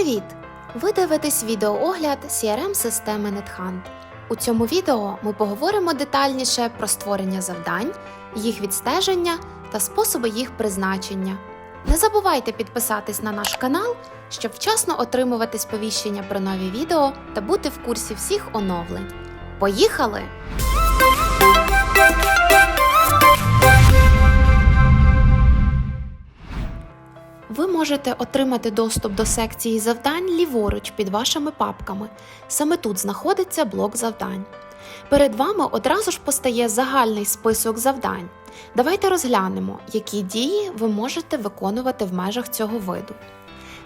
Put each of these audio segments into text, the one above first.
Привіт! Ви дивитесь відеоогляд CRM-системи NetHunt. У цьому відео ми поговоримо детальніше про створення завдань, їх відстеження та способи їх призначення. Не забувайте підписатись на наш канал, щоб вчасно отримувати сповіщення про нові відео та бути в курсі всіх оновлень. Поїхали! Можете отримати доступ до секції завдань ліворуч під вашими папками. Саме тут знаходиться блок завдань. Перед вами одразу ж постає загальний список завдань. Давайте розглянемо, які дії ви можете виконувати в межах цього виду.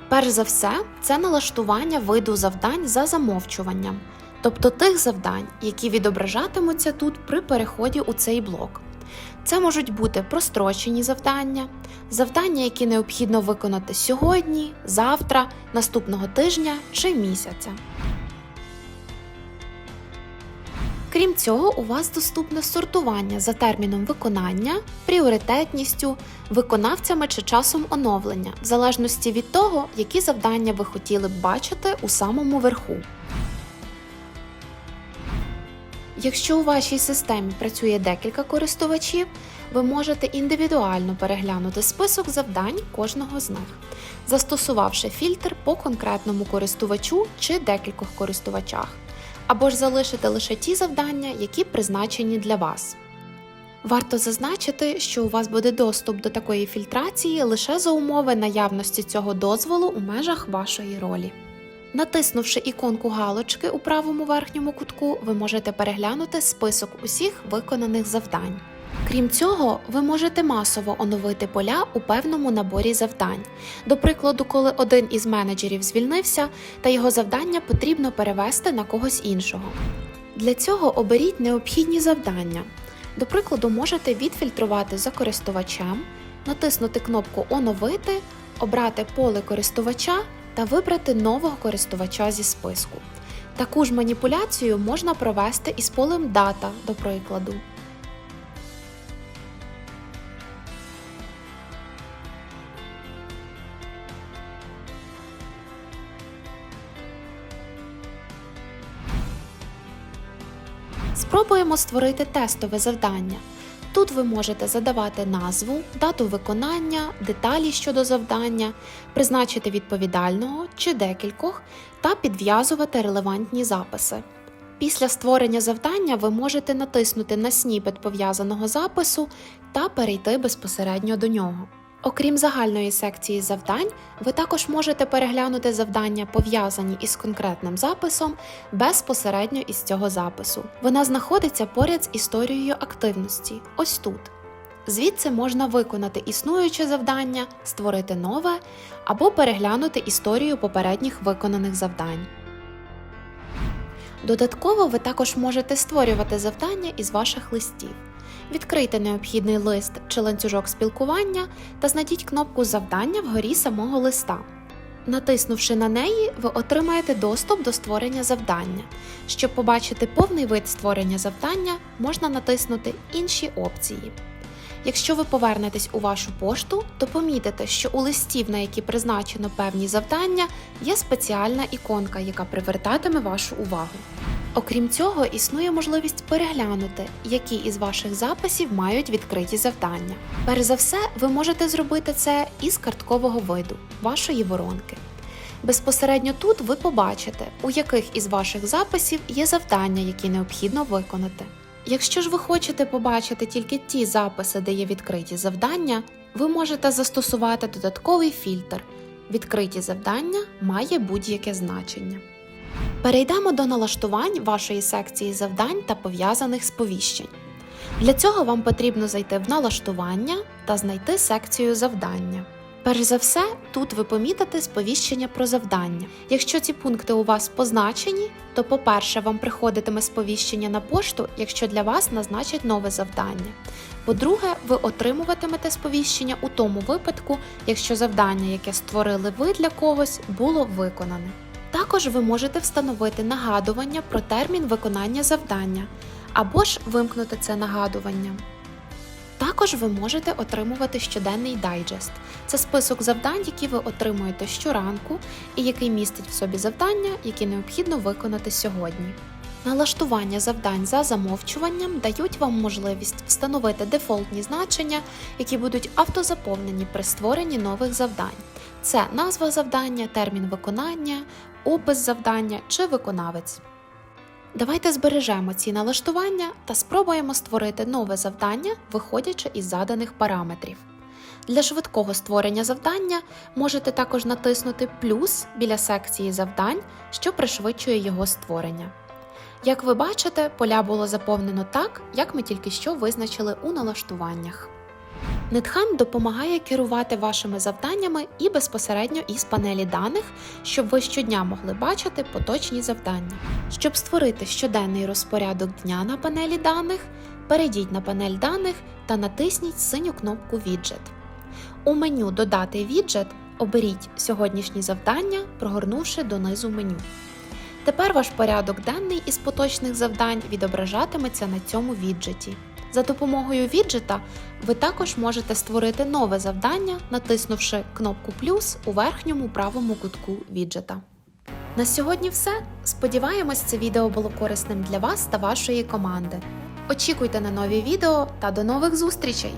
Перш за все, це налаштування виду завдань за замовчуванням, тобто тих завдань, які відображатимуться тут при переході у цей блок. Це можуть бути прострочені завдання, завдання, які необхідно виконати сьогодні, завтра, наступного тижня чи місяця. Крім цього, у вас доступне сортування за терміном виконання, пріоритетністю, виконавцями чи часом оновлення, в залежності від того, які завдання ви хотіли б бачити у самому верху. Якщо у вашій системі працює декілька користувачів, ви можете індивідуально переглянути список завдань кожного з них, застосувавши фільтр по конкретному користувачу чи декількох користувачах, або ж залишити лише ті завдання, які призначені для вас. Варто зазначити, що у вас буде доступ до такої фільтрації лише за умови наявності цього дозволу у межах вашої ролі. Натиснувши іконку галочки у правому верхньому кутку, ви можете переглянути список усіх виконаних завдань. Крім цього, ви можете масово оновити поля у певному наборі завдань. До прикладу, коли один із менеджерів звільнився, та його завдання потрібно перевести на когось іншого. Для цього оберіть необхідні завдання. До прикладу, можете відфільтрувати за користувачем, натиснути кнопку Оновити, обрати поле користувача та вибрати нового користувача зі списку. Таку ж маніпуляцію можна провести із полем Дата, до прикладу. Спробуємо створити тестове завдання. Тут ви можете задавати назву, дату виконання, деталі щодо завдання, призначити відповідального чи декількох та підв'язувати релевантні записи. Після створення завдання ви можете натиснути на сніпет пов'язаного запису та перейти безпосередньо до нього. Окрім загальної секції завдань, ви також можете переглянути завдання, пов'язані із конкретним записом, безпосередньо із цього запису. Вона знаходиться поряд з історією активності, ось тут. Звідси можна виконати існуюче завдання, створити нове або переглянути історію попередніх виконаних завдань. Додатково ви також можете створювати завдання із ваших листів. Відкрийте необхідний лист чи ланцюжок спілкування та знайдіть кнопку Завдання вгорі самого листа. Натиснувши на неї, ви отримаєте доступ до створення завдання. Щоб побачити повний вид створення завдання, можна натиснути Інші опції. Якщо ви повернетесь у вашу пошту, то помітите, що у листів, на які призначено певні завдання, є спеціальна іконка, яка привертатиме вашу увагу. Окрім цього, існує можливість переглянути, які із ваших записів мають відкриті завдання. Перш за все, ви можете зробити це із карткового виду вашої воронки. Безпосередньо тут ви побачите, у яких із ваших записів є завдання, які необхідно виконати. Якщо ж ви хочете побачити тільки ті записи, де є відкриті завдання, ви можете застосувати додатковий фільтр. Відкриті завдання має будь-яке значення. Перейдемо до налаштувань вашої секції завдань та пов'язаних сповіщень. Для цього вам потрібно зайти в налаштування та знайти секцію завдання. Перш за все, тут ви помітите сповіщення про завдання. Якщо ці пункти у вас позначені, то, по-перше, вам приходитиме сповіщення на пошту, якщо для вас назначать нове завдання. По-друге, ви отримуватимете сповіщення у тому випадку, якщо завдання, яке створили ви для когось, було виконане. Також ви можете встановити нагадування про термін виконання завдання або ж вимкнути це нагадування. Також ви можете отримувати щоденний дайджест. Це список завдань, які ви отримуєте щоранку, і який містить в собі завдання, які необхідно виконати сьогодні. Налаштування завдань за замовчуванням дають вам можливість встановити дефолтні значення, які будуть автозаповнені при створенні нових завдань. Це назва завдання, термін виконання, опис завдання чи виконавець. Давайте збережемо ці налаштування та спробуємо створити нове завдання, виходячи із заданих параметрів. Для швидкого створення завдання можете також натиснути плюс біля секції завдань, що пришвидшує його створення. Як ви бачите, поля було заповнено так, як ми тільки що визначили у налаштуваннях. NetHand допомагає керувати вашими завданнями і безпосередньо із панелі даних, щоб ви щодня могли бачити поточні завдання. Щоб створити щоденний розпорядок дня на панелі даних, перейдіть на панель даних та натисніть синю кнопку Віджет. У меню Додати віджет оберіть сьогоднішні завдання, прогорнувши донизу меню. Тепер ваш порядок денний із поточних завдань відображатиметься на цьому віджеті. За допомогою віджета ви також можете створити нове завдання, натиснувши кнопку плюс у верхньому правому кутку віджета. На сьогодні все. Сподіваємось, це відео було корисним для вас та вашої команди. Очікуйте на нові відео та до нових зустрічей!